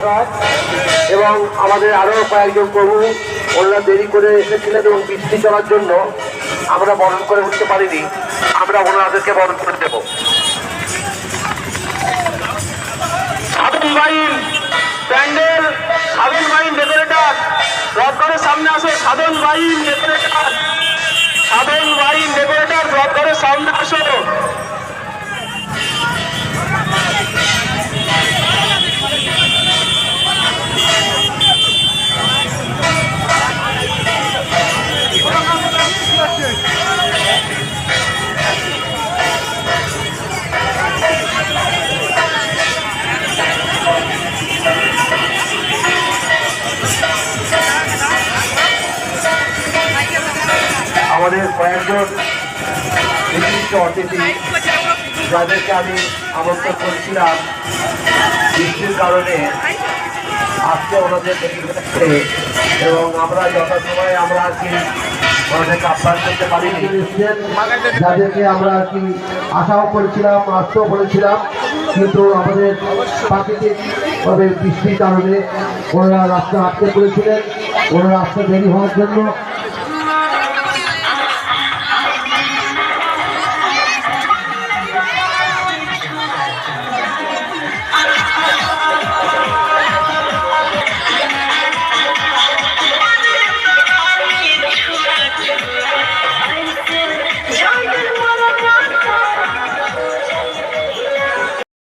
এবং আমাদের আরও কয়েকজন প্রভু ওনারা দেরি করে এসেছিলেন এবং বৃষ্টি চলার জন্য আমরা বরণ করে উঠতে পারিনি। আমরা ওনাদেরকে বরণ করে দেব। সাধন বাইন প্যান্ডেল সাধন বাইন ডেকোরেটার রথঘরের সামনে আসো আমাদের কয়েকজন নির্দিষ্ট অতিথি যাদেরকে আমি আমন্ত্রণ করেছিলাম। বৃষ্টির কারণে আজকে ওনাদের দেরি হচ্ছে এবং আমরা যথাসময়ে আমরা আর কি ওনাদেরকে আহ্বান করতে পারিনি। যাদেরকে আমরা আর কি আশাও করেছিলাম আসতেও বলেছিলাম কিন্তু আমাদের প্রাকৃতিক ভাবে বৃষ্টির কারণে ওনারা রাস্তা আটকে পড়েছিলেন। ওনারা রাস্তা দেরি হওয়ার জন্য